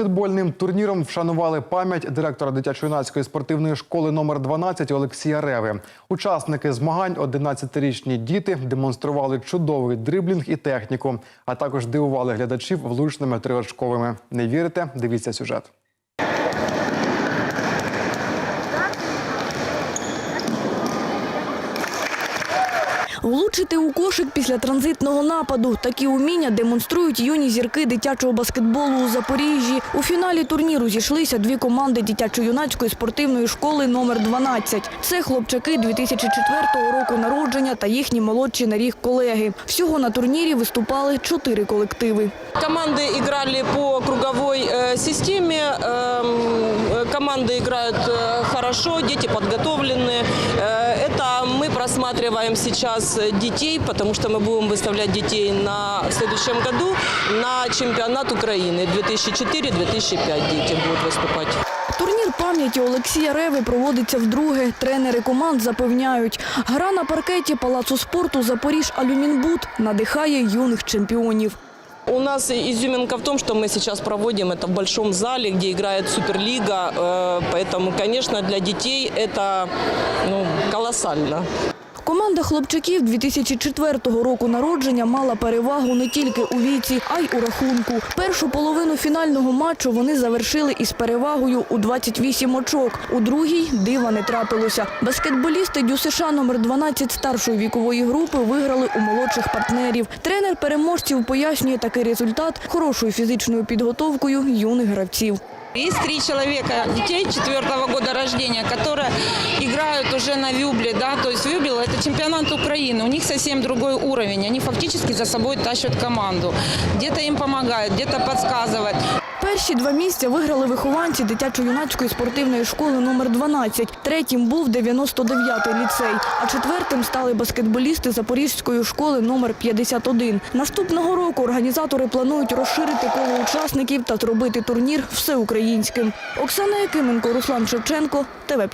Баскетбольним турніром вшанували пам'ять директора дитячо-юнацької спортивної школи номер 12 Олексія Реви. Учасники змагань, 11-річні діти, демонстрували чудовий дриблінг і техніку, а також дивували глядачів влучними триочковими. Не вірите? Дивіться сюжет. Влучити у кошик після транзитного нападу. Такі уміння демонструють юні зірки дитячого баскетболу у Запоріжжі. У фіналі турніру зійшлися дві команди дитячо-юнацької спортивної школи номер 12. Це хлопчаки 2004 року народження та їхні молодші на рік колеги. Всього на турнірі виступали чотири колективи. Команды играли по круговой э, системе. Эм, э, команды играют э, хорошо, дети подготовлены. Э, это мы просматриваем сейчас э, детей, потому что мы будем выставлять детей на, в следующем году на чемпионат Украины 2004-2005 дети будут выступать. Турнір пам'яті Олексія Реви проводиться вдруге. Тренери команд запевняють, гра на паркеті палацу спорту Запоріж Алюмінбуд надихає юних чемпіонів. У нас изюминка в том, что мы сейчас проводим это в большом зале, где играет Суперлига. Э, Поэтому, конечно, для детей это ну, колоссально. Команда хлопчаків 2004 року народження мала перевагу не тільки у віці, а й у рахунку. Першу половину фінального матчу вони завершили із перевагою у 28 очок. У другій дива не трапилося. Баскетболісти ДЮСШ номер 12 старшої вікової групи виграли у молодших партнерів. Тренер переможців пояснює такий результат хорошою фізичною підготовкою юних гравців. Есть три человека, детей четвертого года рождения, которые играют уже на Вюбле, да, то есть Вюбел это чемпионат Украины, у них совсем другой уровень, они фактически за собой тащат команду, где-то им помогают, где-то подсказывают. Перші два місця виграли вихованці дитячо-юнацької спортивної школи номер 12. Третім був 99-й ліцей, а четвертим стали баскетболісти Запорізької школи номер 51. Наступного року організатори планують розширити коло учасників та зробити турнір всеукраїнським. Оксана Якименко, Руслан Шевченко, ТВ